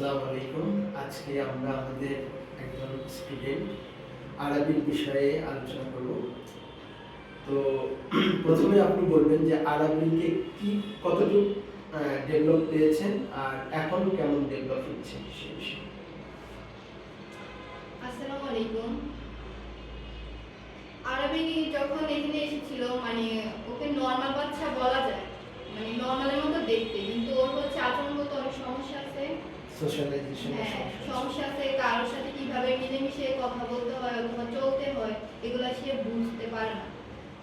আসসালামু আলাইকুম। আজকে আমরা আমাদের একজন স্টুডেন্ট আরবির বিষয়ে আলোচনা করব। তো প্রথমে আপনি বলবেন যে আরবিকে কি কতটুকু ডেভেলপ পেয়েছেন আর এখন কেমন ডেভেলপ হচ্ছে সেই বিষয়ে? আসসালামু আলাইকুম। আরবি যখন এখানে এসেছিল মানে ওকে নর্মাল বাচ্চা বলা যায় মানে নর্মালের মতো দেখতে কিন্তু ওর হচ্ছে আচরণগত অনেক সমস্যা আছে সোশ্যালাইজেশন হ্যাঁ সমস্যা আছে। কারোর সাথে কীভাবে মিলেমিশে কথা বলতে হয় অথবা চলতে হয় এগুলা সে বুঝতে পারে না।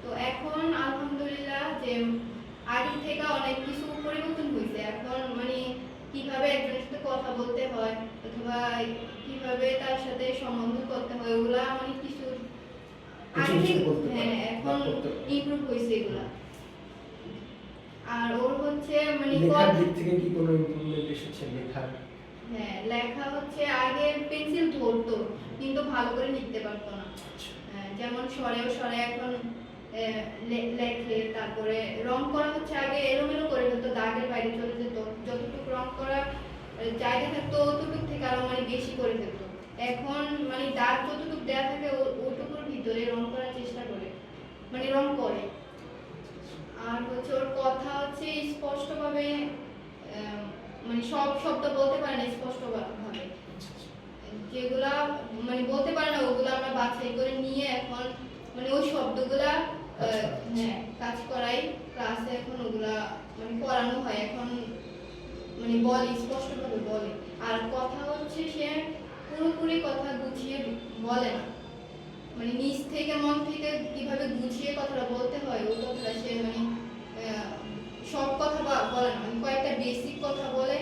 তো এখন আলহামদুলিল্লাহ যে আগের থেকে অনেক কিছু পরিবর্তন হয়েছে। এখন মানে কীভাবে একজনের সাথে কথা বলতে হয় অথবা কীভাবে তার সাথে সম্বন্ধ করতে হয় ওগুলা অনেক কিছু আগে হ্যাঁ এখন ইমপ্রুভ হয়েছে এগুলা। আর ওর হচ্ছে মানে লেখার দিক থেকে কি কোনো ইমপ্রুভমেন্ট এসেছে লেখার হ্যাঁ লেখা হচ্ছে আগে পেন্সিল ধরতো কিন্তু ভালো করে লিখতে পারতো না। হ্যাঁ, যেমন সরেও সরে এখন লেখে তারপরে রং করা হচ্ছে আগে এলোমেলো করে ফেলতো দাগের বাইরে চলে যেত। যতটুকু রং করা জায়গা থাকতো অতটুকু থেকে আরও মানে বেশি করে ফেলতো। এখন মানে দাগ যতটুকু দেওয়া থাকে ওটুকুর ভিতরে রং করার চেষ্টা করে মানে রং করে। আর হচ্ছে ওর কথা হচ্ছে স্পষ্টভাবে মানে সব শব্দ বলতে পারে না স্পষ্টভাবে। যেগুলা মানে বলতে পারে না ওগুলো আমরা বাছাই করে নিয়ে এখন মানে ওই শব্দগুলা আচ্ছা। হ্যাঁ কাজ করাই ক্লাসে এখন ওগুলা মানে করানো হয়। এখন মানে বলে স্পষ্টভাবে বলে। আর কথা হচ্ছে সে পুরোপুরি কথা গুছিয়ে বলে না। মানে নিজ থেকে মন থেকে কীভাবে গুছিয়ে কথাটা বলতে হয় ওই কথাটা সে মানে আহ, সব কথা বা- বলে না মানে কয়েকটা বেসিক কথা বলে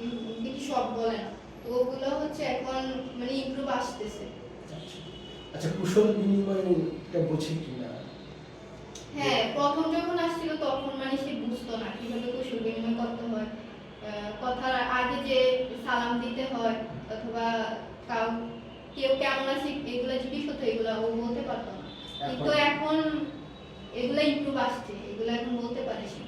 উম, কিন্তু সব বলে না। তো ওগুলো হচ্ছে এখন মানে ইমপ্রুভ আসতেছে। আচ্ছা। কুশল বিনিময়টা বুঝি কিনা? হ্যাঁ প্রথম যখন আসছিল তখন মানে সে বুঝতো না কীভাবে কুশল বিনিময় করতে হয়। কথার আগে যে সালাম দিতে হয় অথবা কাউ কেউ কেমন আছে এগুলো জিজ্ঞেস করতো এগুলো ও বলতে পারতো না। কিন্তু এখন এগুলো ইমপ্রুভ আসছে এগুলো এখন বলতে পারে সে।